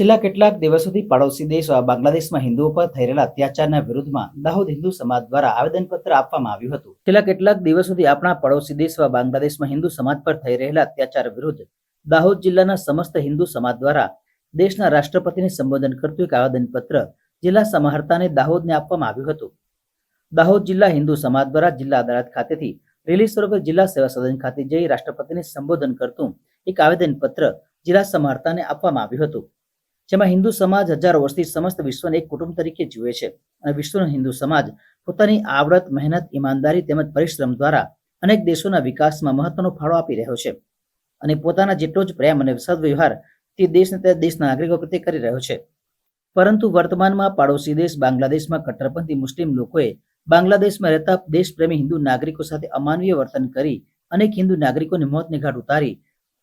છેલ્લા કેટલાક દિવસોથી પડોશી દેશ બાંગ્લાદેશમાં હિન્દુઓ પર થઈ રહેલા અત્યાચારના વિરુદ્ધમાં દાહોદ હિન્દુ સમાજ દ્વારા આવેદનપત્ર આપવામાં આવ્યું હતું. છેલ્લા કેટલાક દિવસોથી આપણા પડોશી દેશ બાંગ્લાદેશમાં હિન્દુ સમાજ પર થઈ રહેલા અત્યાચાર વિરુદ્ધ દાહોદ જિલ્લાના સમસ્ત હિન્દુ સમાજ દ્વારા દેશના રાષ્ટ્રપતિને સંબોધન કરતું એક આવેદનપત્ર જિલ્લા સમાહર્તાને દાહોદને આપવામાં આવ્યું હતું. દાહોદ જિલ્લા હિન્દુ સમાજ દ્વારા જિલ્લા અદાલત ખાતેથી રેલી સ્વરૂપે જિલ્લા સેવા સદન ખાતે જઈ રાષ્ટ્રપતિને સંબોધન કરતું એક આવેદનપત્ર જિલ્લા સમાહર્તાને આપવામાં આવ્યું હતું. જેમાં હિન્દુ સમાજ હજાર વર્ષથી સમસ્ત વિશ્વને એક કુટુંબ તરીકે જુએ છે. અને વિશ્વનો હિન્દુ સમાજ પોતાની આવડત, મહેનત, ઈમાનદારી તેમજ પરિશ્રમ દ્વારા અનેક દેશોના વિકાસમાં મહત્વનો ફાળો આપી રહ્યો છે. અને પોતાના જેટલો જ પ્રેમ અને સદવ્યવહાર તે દેશને તે દેશના નાગરિકો પ્રત્યે કરી રહ્યો છે. પરંતુ વર્તમાનમાં પાડોશી દેશ બાંગ્લાદેશમાં કટ્ટરપંથી મુસ્લિમ લોકોએ બાંગ્લાદેશમાં રહેતા દેશપ્રેમી હિન્દુ નાગરિકો સાથે અમાનવીય વર્તન કરી અનેક હિન્દુ નાગરિકોને મોતને ઘાટ ઉતારી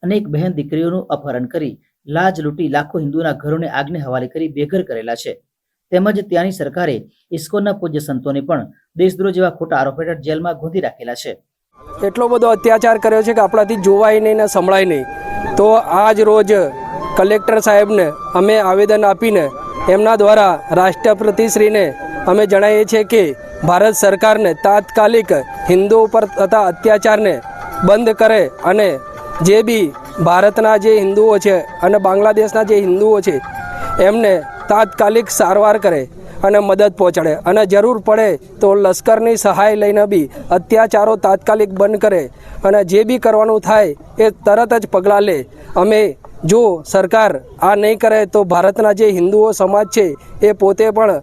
અનેક બહેન દીકરીઓનું અપહરણ કરી લાજ લૂંટી લાખો હિન્દુના ઘરોને આગને હવાલે કરી બેઘર કરેલા છે. તેમજ ત્યાંની સરકારે ઇસ્કોનના પૂજ્ય સંતોને પણ દેશદ્રોહ જેવા ખોટા આરોપ હેઠળ જેલમાં ગોંધી રાખેલા છે. એટલો બધો અત્યાચાર કર્યો છે કે આપણાથી જોવાય નહીં ને સંભળાય નહીં. તો આજ રોજ કલેક્ટર સાહેબને અમે આવેદન આપીને એમના દ્વારા રાષ્ટ્રપતિશ્રીને અમે જણાવીએ છીએ કે ભારત સરકારને તાત્કાલિક હિન્દુઓ પર થતા અત્યાચારને બંધ કરે અને જે બી ભારતના જે હિન્દુઓ છે અને બાંગ્લાદેશના જે હિન્દુઓ છે, એમને તાત્કાલિક સારવાર કરે અને મદદ પહોંચાડે. અને જરૂર પડે તો લશ્કરની સહાય લઈને બી અત્યાચારો તાત્કાલિક બંધ કરે અને જે બી કરવાનું થાય એ તરત જ પગલાં લે. અમે જો સરકાર આ નહીં કરે તો ભારતના જે હિન્દુઓ સમાજ છે, એ પોતે પણ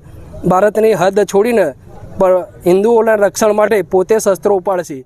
ભારતની હદ છોડીને પણ હિન્દુઓના રક્ષણ માટે પોતે શસ્ત્રો ઉપાડશે.